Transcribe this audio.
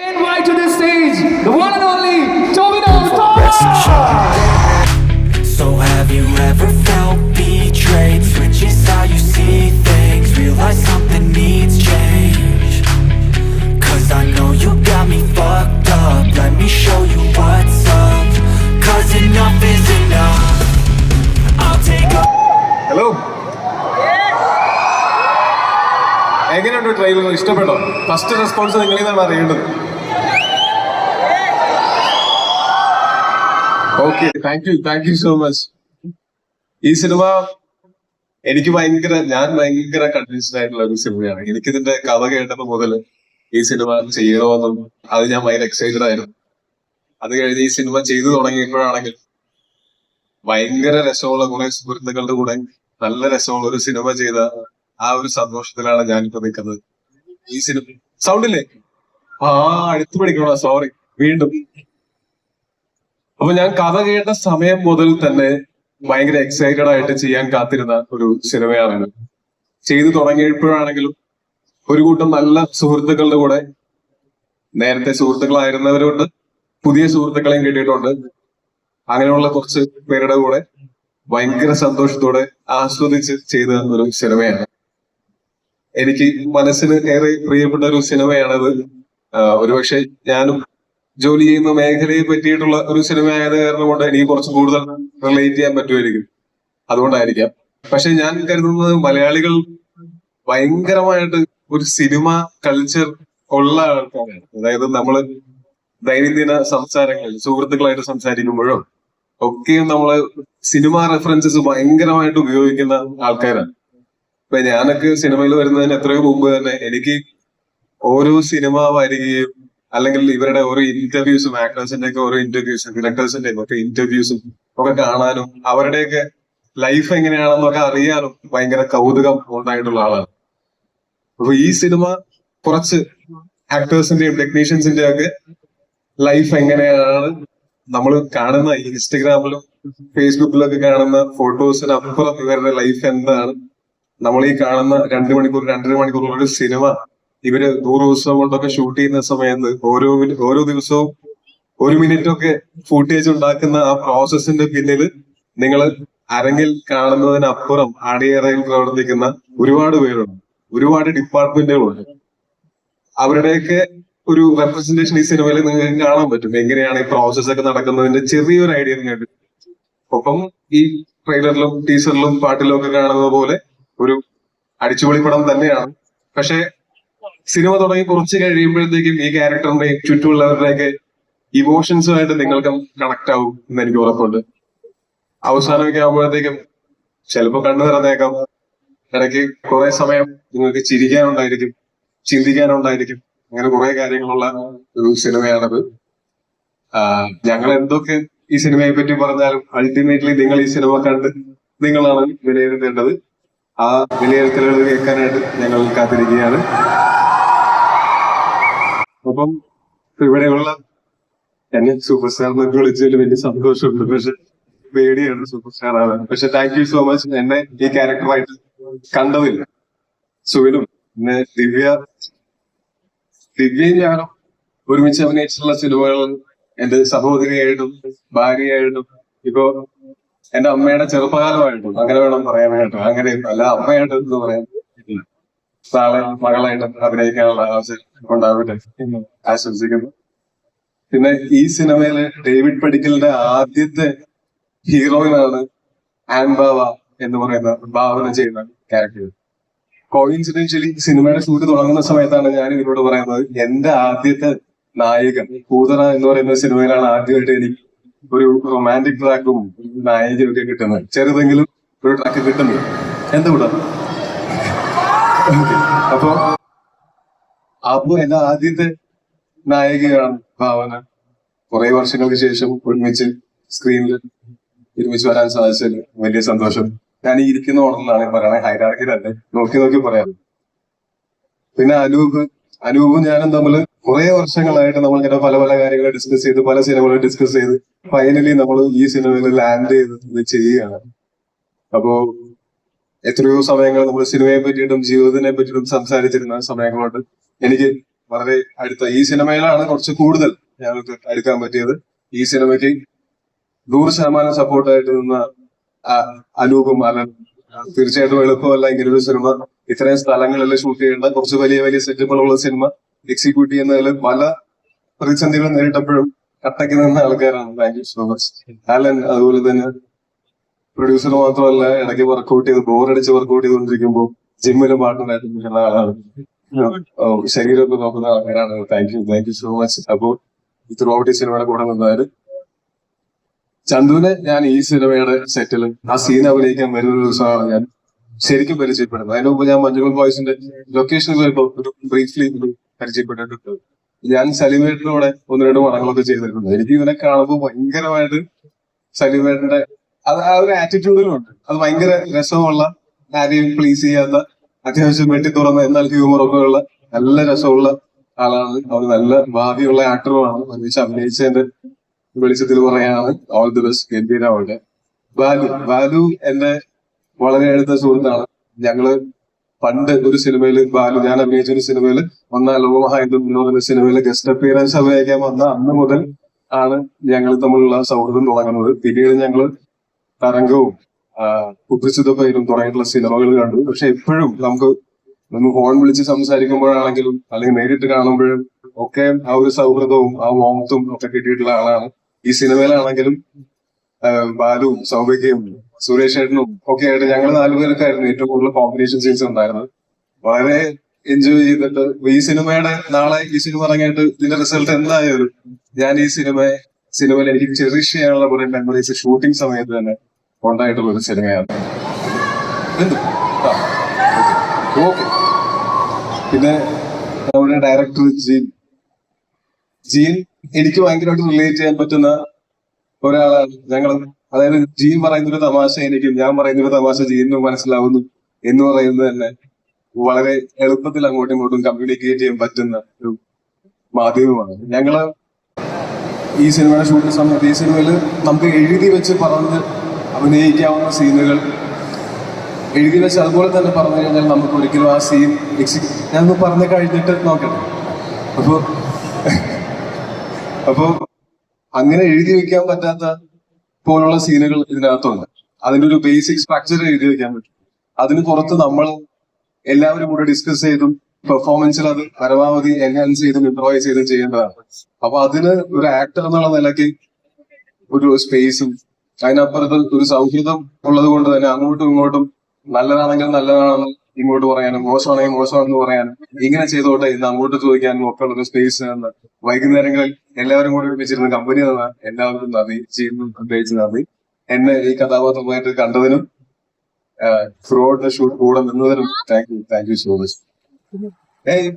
Invite to this stage the one and only Tomino So have you ever felt betrayed? Switches how you see things Realize something needs change Cause I know you got me fucked up Let me show you what's up Cause enough is enough I'll take a hello എങ്ങനെയുണ്ട് trailer ഇഷ്ടപ്പെട്ടോ first response നിങ്ങളിൽ നിന്നാണ് അറിയേണ്ടത് okay thank you thank you so much ഈ cinema എനിക്ക് ഭയങ്കര ഞാൻ ഭയങ്കര കൺവിൻസ്ഡ് ആയിട്ടുള്ള ഒരു സിനിമയാണ്. എനിക്ക് ഇതിന്റെ കഥ കേട്ടപ്പോ മുതൽ ഈ സിനിമ ചെയ്യണമെന്നും അത് ഞാൻ ഭയങ്കര എക്സൈറ്റഡ് ആയിരുന്നു. അത് കഴിഞ്ഞ് ഈ സിനിമ ചെയ്തു തുടങ്ങിയപ്പോഴാണെങ്കിൽ ഭയങ്കര രസമുള്ള കുറെ സുഹൃത്തുക്കളുടെ കൂടെ നല്ല രസമുള്ള ഒരു സിനിമ ചെയ്ത ആ ഒരു സന്തോഷത്തിലാണ് ഞാൻ ഞാനിപ്പോ നിൽക്കുന്നത്. ഈ സിനിമ സൗണ്ടില്ലേ ആ അടുത്ത് പഠിക്കണോ? സോറി വീണ്ടും. അപ്പൊ ഞാൻ കഥ കേട്ട സമയം മുതൽ തന്നെ ഭയങ്കര എക്സൈറ്റഡ് ആയിട്ട് ചെയ്യാൻ കാത്തിരുന്ന ഒരു സിനിമയാണ്. ചെയ്തു തുടങ്ങിയപ്പോഴാണെങ്കിലും ഒരു കൂട്ടം നല്ല സുഹൃത്തുക്കളുടെ കൂടെ നേരത്തെ സുഹൃത്തുക്കളായിരുന്നവരുണ്ട്. പുതിയ സുഹൃത്തുക്കളെയും കിട്ടിയിട്ടുണ്ട്. അങ്ങനെയുള്ള കുറച്ച് പേരുടെ കൂടെ ഭയങ്കര സന്തോഷത്തോടെ ആസ്വദിച്ച് ചെയ്ത ഒരു സിനിമയാണ്. എനിക്ക് മനസ്സിന് ഏറെ പ്രിയപ്പെട്ട ഒരു സിനിമയാണത്. ഒരുപക്ഷെ ഞാനും ജോലി ചെയ്യുന്ന മേഖലയെ പറ്റിയിട്ടുള്ള ഒരു സിനിമ ആയത് കാരണം കൊണ്ട് എനിക്ക് കുറച്ച് കൂടുതൽ റിലേറ്റ് ചെയ്യാൻ പറ്റുമായിരിക്കും. അതുകൊണ്ടായിരിക്കാം. പക്ഷെ ഞാൻ കരുതുന്നത് മലയാളികൾ ഭയങ്കരമായിട്ട് ഒരു സിനിമ കൾച്ചർ ഉള്ള ആൾക്കാരാണ്. അതായത് നമ്മൾ ദൈനംദിന സംസാരങ്ങളിൽ സുഹൃത്തുക്കളായിട്ട് സംസാരിക്കുമ്പോഴും ഒക്കെയും നമ്മൾ സിനിമ റെഫറൻസസ് ഭയങ്കരമായിട്ട് ഉപയോഗിക്കുന്ന ആൾക്കാരാണ്. ഇപ്പൊ ഞാനൊക്കെ സിനിമയിൽ വരുന്നതിന് എത്രയോ മുമ്പ് തന്നെ എനിക്ക് ഓരോ സിനിമ വരികയും അല്ലെങ്കിൽ ഇവരുടെ ഓരോ ഇന്റർവ്യൂസും ആക്ടേഴ്സിന്റെ ഒക്കെ ഓരോ ഇന്റർവ്യൂസും ഡയറക്ടേഴ്സിന്റെ ഒക്കെ ഇന്റർവ്യൂസും ഒക്കെ കാണാനും അവരുടെയൊക്കെ ലൈഫ് എങ്ങനെയാണെന്നൊക്കെ അറിയാനും ഭയങ്കര കൗതുകം ഉണ്ടായിട്ടുള്ള ആളാണ്. അപ്പൊ ഈ സിനിമ കുറച്ച് ആക്ടേഴ്സിന്റെയും ടെക്നീഷ്യൻസിന്റെയും ഒക്കെ ലൈഫ് എങ്ങനെയാണ്? നമ്മൾ കാണുന്ന ഇൻസ്റ്റഗ്രാമിലും ഫേസ്ബുക്കിലൊക്കെ കാണുന്ന ഫോട്ടോസിന് അപ്പുറം ഇവരുടെ ലൈഫ് എന്താണ്? നമ്മൾ ഈ കാണുന്ന രണ്ട് മണിക്കൂർ രണ്ടര മണിക്കൂർ ഒരു സിനിമ ഇവർ നൂറ് ദിവസം കൊണ്ടൊക്കെ ഷൂട്ട് ചെയ്യുന്ന സമയത്ത് ഓരോ ഓരോ ദിവസവും ഒരു മിനിറ്റ് ഒക്കെ ഫുട്ടേജ് ഉണ്ടാക്കുന്ന ആ പ്രോസസ്സിന്റെ പിന്നിൽ നിങ്ങൾ അരങ്ങിൽ കാണുന്നതിനപ്പുറം അടിയറയിൽ പ്രവർത്തിക്കുന്ന ഒരുപാട് പേരുണ്ട്. ഒരുപാട് ഡിപ്പാർട്ട്മെന്റുകളുണ്ട് അവരുടെയൊക്കെ ഒരു റെപ്രസെന്റേഷൻ ഈ സിനിമയിൽ നിങ്ങൾക്ക് കാണാൻ പറ്റും. എങ്ങനെയാണ് ഈ പ്രോസസ് ഒക്കെ നടക്കുന്നതിന്റെ ചെറിയൊരു ഐഡിയ നിങ്ങൾക്ക് ഒപ്പം ഈ ട്രെയിലറിലും ടീസറിലും പാട്ടിലും ഒക്കെ കാണുന്നത് പോലെ ഒരു അടിച്ചുപൊളിപ്പടം തന്നെയാണ്. പക്ഷെ സിനിമ തുടങ്ങി കുറച്ച് കഴിയുമ്പോഴത്തേക്കും ഈ ക്യാരക്ടറിന്റെയും ചുറ്റുമുള്ളവരുടെയൊക്കെ ഇമോഷൻസുമായിട്ട് നിങ്ങൾക്കും കണക്ട് ആവും എന്ന് എനിക്ക് ഉറപ്പുണ്ട്. അവസാനമൊക്കെ ആകുമ്പോഴത്തേക്കും ചിലപ്പോൾ കണ്ണു നിറഞ്ഞേക്കാം. ഇടയ്ക്ക് കുറെ സമയം നിങ്ങൾക്ക് ചിരിക്കാനുണ്ടായിരിക്കും ചിന്തിക്കാനുണ്ടായിരിക്കും. അങ്ങനെ കുറെ കാര്യങ്ങളുള്ള ഒരു സിനിമയാണത്. ഞങ്ങൾ എന്തൊക്കെ ഈ സിനിമയെ പറ്റി പറഞ്ഞാലും അൾട്ടിമേറ്റ്ലി നിങ്ങൾ ഈ സിനിമ കണ്ട് നിങ്ങളാണ് വിലയിരുത്തേണ്ടത്. ആ വിലയിരുത്തലുകൾ കേൾക്കാനായിട്ട് ഞങ്ങൾ കാത്തിരിക്കുകയാണ്. അപ്പം ഇവിടെയുള്ള എന്നെ സൂപ്പർ സ്റ്റാർ എന്നൊക്കെ വിളിച്ചതിൽ വലിയ സന്തോഷമുണ്ട്. പക്ഷെ പേടിയാണ് സൂപ്പർ സ്റ്റാർ ആവാൻ. പക്ഷെ താങ്ക് യു സോ മച്ച് എന്നെ ഈ ക്യാരക്ടറായിട്ട് കണ്ടതില്ല സുവിനും പിന്നെ ദിവ്യ ദിവ്യയും ഞാനും ഒരുമിച്ച് അഭിനയിച്ചിട്ടുള്ള സിനിമകളും എന്റെ സഹോദരിയായിട്ടും ഭാര്യയായിട്ടും ഇപ്പോ എന്റെ അമ്മയുടെ ചെറുപ്പകാലമായിട്ടും അങ്ങനെ വേണം പറയാനായിട്ടും. അങ്ങനെ അല്ല അമ്മയായിട്ട് എന്ന് പറ്റില്ല. നാളെ മകളായിട്ട് അഭിനയിക്കാനുള്ള അവസരം ഉണ്ടാവട്ടെ ആശംസിക്കുന്നു. പിന്നെ ഈ സിനിമയിൽ ഡേവിഡ് പടിക്കലിന്റെ ആദ്യത്തെ ഹീറോയിനാണ് ആൻ ബാവ എന്ന് പറയുന്ന ഭാവന ചെയ്യുന്ന ക്യാരക്ടർ. കോയിൻസിഡൻഷ്യലി സിനിമയുടെ ഷൂട്ട് തുടങ്ങുന്ന സമയത്താണ് ഞാൻ ഇവരോട് പറയുന്നത് എന്റെ ആദ്യത്തെ നായകൻ പൂതറ എന്ന് പറയുന്ന സിനിമയിലാണ് ആദ്യമായിട്ട് എനിക്ക് ഒരു റൊമാന്റിക് ട്രാക്കും നായകനും ഒക്കെ കിട്ടുന്നത്. ചെറുതെങ്കിലും ഒരു ട്രാക്ക് കിട്ടുന്നത്. എന്തുകൂടാ അപ്പൊ അപ്പൊ എന്റെ ആദ്യത്തെ നായികയാണ് ഭാവന. കുറെ വർഷങ്ങൾക്ക് ശേഷം ഒരുമിച്ച് സ്ക്രീനിൽ ഒരുമിച്ച് വരാൻ സാധിച്ചത് വലിയ സന്തോഷം. ഞാൻ ഈ ഇരിക്കുന്ന ഓർഡറിലാണ് പറയണേ ഹൈരാർക്കിലല്ലേ നോക്കി നോക്കി പറയാം. പിന്നെ അനൂപ് അനൂപും ഞാനും തമ്മിൽ കുറെ വർഷങ്ങളായിട്ട് നമ്മൾ ഇങ്ങനെ പല പല കാര്യങ്ങൾ ഡിസ്കസ് ചെയ്ത് പല സിനിമകൾ ഡിസ്കസ് ചെയ്ത് ഫൈനലി നമ്മൾ ഈ സിനിമയിൽ ലാൻഡ് ചെയ്ത് ചെയ്യുകയാണ്. അപ്പോ എത്രയോ സമയങ്ങൾ നമ്മൾ സിനിമയെ പറ്റിയിട്ടും ജീവിതത്തിനെ പറ്റിയിട്ടും സംസാരിച്ചിരുന്ന സമയങ്ങളുണ്ട്. എനിക്ക് വളരെ അടുത്ത ഈ സിനിമയിലാണ് കുറച്ച് കൂടുതൽ ഞങ്ങൾക്ക് അടുക്കാൻ പറ്റിയത്. ഈ സിനിമയ്ക്ക് നൂറ് ശതമാനം സപ്പോർട്ടായിട്ട് നിന്ന അനൂപും അലൻ തീർച്ചയായിട്ടും എളുപ്പമല്ല ഇങ്ങനെ ഒരു സിനിമ. ഇത്രയും സ്ഥലങ്ങളിൽ ഷൂട്ട് ചെയ്യേണ്ട കുറച്ച് വലിയ വലിയ സെറ്റുകളുള്ള സിനിമ എക്സിക്യൂട്ട് ചെയ്യുന്നതിൽ പല പ്രതിസന്ധികൾ നേരിട്ടപ്പോഴും കട്ടയ്ക്ക് നിന്ന ആൾക്കാരാണ്. Thank you so much Alan അതുപോലെ തന്നെ പ്രൊഡ്യൂസർ മാത്രമല്ല ഇടയ്ക്ക് വർക്കൗട്ട് ചെയ്ത് ബോറടിച്ച് വർക്കൗട്ട് ചെയ്തുകൊണ്ടിരിക്കുമ്പോൾ ജിമ്മിലും പാട്ടുണ്ടായിട്ട് നിൽക്കുന്ന ആളാണ്. ശരീരമൊക്കെ നോക്കുന്ന ആൾക്കാരാണ് thank you thank you so much അപ്പോ ഈ സിനിമയുടെ കൂടെ നിന്നാൽ ചന്തുവിനെ ഞാൻ ഈ സിനിമയുടെ സെറ്റിൽ ആ സീൻ അഭിനയിക്കാൻ വരുന്ന ദിവസമാണ് ഞാൻ ശരിക്കും പരിചയപ്പെടുന്നത്. അതിന് മുമ്പ് ഞാൻ മഞ്ജുൾ ബോയ്സിന്റെ ലൊക്കേഷനിൽ പോയപ്പോ ഒരു ബ്രീഫ്ലി പരിചയപ്പെട്ടിട്ടുണ്ട്. ഞാൻ സലിമേട്ടിലൂടെ ഒന്ന് രണ്ട് പടങ്ങളൊക്കെ ചെയ്തിട്ടുണ്ട്. എനിക്ക് ഇവനെ കാണുമ്പോൾ ഭയങ്കരമായിട്ട് സലിമേട്ടിന്റെ അത് ആ ഒരു ആറ്റിറ്റ്യൂഡിലും ഉണ്ട്. അത് ഭയങ്കര രസമുള്ള ആരെയും പ്ലീസ് ചെയ്യാത്ത അത്യാവശ്യം വെട്ടി തുറന്ന എന്നാൽ ഹ്യൂമർ ഒക്കെ ഉള്ള നല്ല രസമുള്ള ആളാണ്. അവർ നല്ല ഭാവിയുള്ള ആക്ടറുമാണ് ഒരുമിച്ച് അഭിനയിച്ചതിന്റെ വെളിച്ചത്തിൽ പറയാണ് ഓൾ ദി ബെസ്റ്റ് ഗംഭീരമാവട്ടെ ബാലു ബാലു എന്റെ വളരെ അടുത്ത സുഹൃത്താണ്. ഞങ്ങൾ പണ്ട് ഒരു സിനിമയിൽ ബാലു ഞാൻ അഭിനയിച്ച ഒരു സിനിമയിൽ ഒന്നാം ലോകമഹായുദ്ധം എന്ന് പറയുന്ന സിനിമയിൽ ഗസ്റ്റ് അപ്പിയറൻസ് അഭിനയിക്കാൻ വന്ന അന്ന് മുതൽ ആണ് ഞങ്ങൾ തമ്മിലുള്ള സൗഹൃദം തുടങ്ങുന്നത്. പിന്നീട് ഞങ്ങൾ തരംഗവും കുപ്രസിദ്ധ പേരും തുടങ്ങിയിട്ടുള്ള സിനിമകൾ കണ്ടു. പക്ഷെ എപ്പോഴും നമുക്ക് നമ്മൾ ഫോൺ വിളിച്ച് സംസാരിക്കുമ്പോഴാണെങ്കിലും അല്ലെങ്കിൽ നേരിട്ട് കാണുമ്പോഴും ഒക്കെ ആ ഒരു സൗഹൃദവും ആ വോമത്തും ഒക്കെ കിട്ടിയിട്ടുള്ള ആളാണ്. ഈ സിനിമയിലാണെങ്കിലും ബാലുവും സൗഭികയും സുരേഷ് ഏട്ടനും ഒക്കെ ആയിട്ട് ഞങ്ങൾ നാലുപേർക്കായിരുന്നു ഏറ്റവും കൂടുതൽ കോമ്പിനേഷൻ സീൻസ് ഉണ്ടായിരുന്നത്. വളരെ എൻജോയ് ചെയ്തിട്ട് ഈ സിനിമയുടെ നാളെ ഈ സിനിമ ഇറങ്ങിയിട്ട് ഇതിന്റെ റിസൾട്ട് എന്തായാലും ഞാൻ ഈ സിനിമ സിനിമയിൽ എനിക്ക് ചെറിഷ് ചെയ്യാനുള്ള കുറെ മെമ്മറീസ് ഷൂട്ടിംഗ് സമയത്ത് തന്നെ ഉണ്ടായിട്ടുള്ള ഒരു സിനിമയാണ്. ഓക്കെ. പിന്നെ നമ്മുടെ ഡയറക്ടർ ജീൻ. ജീൻ എനിക്ക് ഭയങ്കരമായിട്ട് റിലേറ്റ് ചെയ്യാൻ പറ്റുന്ന ഒരാളാണ് ഞങ്ങൾ അതായത് ജീൻ പറയുന്നൊരു തമാശ എനിക്ക് ഞാൻ പറയുന്നൊരു തമാശ ജീനും മനസ്സിലാവുന്നു എന്ന് പറയുന്നത് തന്നെ വളരെ എളുപ്പത്തിൽ അങ്ങോട്ടും ഇങ്ങോട്ടും കമ്മ്യൂണിക്കേറ്റ് ചെയ്യാൻ പറ്റുന്ന ഒരു മാധ്യമമാണ്. ഞങ്ങൾ ഈ സിനിമയുടെ ഷൂട്ടിംഗ് സമയത്ത് ഈ സിനിമയിൽ നമുക്ക് എഴുതി വെച്ച് പറഞ്ഞ് അഭിനയിക്കാവുന്ന സീനുകൾ. എഴുതി വെച്ച് അതുപോലെ തന്നെ പറഞ്ഞു കഴിഞ്ഞാൽ നമുക്ക് ഒരിക്കലും ആ സീൻ ഞാനൊന്ന് പറഞ്ഞു കഴിഞ്ഞിട്ട് നോക്കട്ടെ. അപ്പോൾ അപ്പോൾ അങ്ങനെ എഴുതി വെക്കാൻ പറ്റാത്ത പോലുള്ള സീനുകൾ ഇതിനകത്തുണ്ട്. അതിന്റെ ഒരു ബേസിക് സ്ട്രക്ചർ എഴുതി വെക്കാൻ പറ്റും. അതിന് പുറത്ത് നമ്മൾ എല്ലാവരും കൂടെ ഡിസ്കസ് ചെയ്തും പെർഫോമൻസിൽ അത് പരമാവധി എൻഹാൻസ് ചെയ്തും ഇംപ്രവൈസ് ചെയ്തും ചെയ്യേണ്ടതാണ്. അപ്പൊ അതിന് ഒരു ആക്ടർ എന്നുള്ള നിലയ്ക്ക് ഒരു സ്പേസും അതിനപ്പുറത്ത് ഒരു സൗഹൃദം ഉള്ളത് കൊണ്ട് തന്നെ അങ്ങോട്ടും ഇങ്ങോട്ടും നല്ലതാണെങ്കിൽ നല്ലതാണെന്ന് ഇങ്ങോട്ട് പറയാനും മോശമാണെങ്കിൽ മോശമാണെന്ന് പറയാനും ഇങ്ങനെ ചെയ്തോട്ടെ ഇന്ന് അങ്ങോട്ട് ചോദിക്കാനും ഒക്കെ ഉള്ള സ്പേസ് എന്ന് വൈകുന്നേരങ്ങളിൽ എല്ലാവരും കൂടി ഒരുമിച്ചിരുന്ന കമ്പനി തന്ന എല്ലാവർക്കും നന്ദി ചെയ്യുന്നു പ്രത്യേകിച്ച് നന്ദി. എന്നെ ഈ കഥാപാത്രമായിട്ട് കണ്ടതിനും ത്രൂ ഷൂട്ട് കൂടെ നിന്നതിനും thank you thank you so much Hey.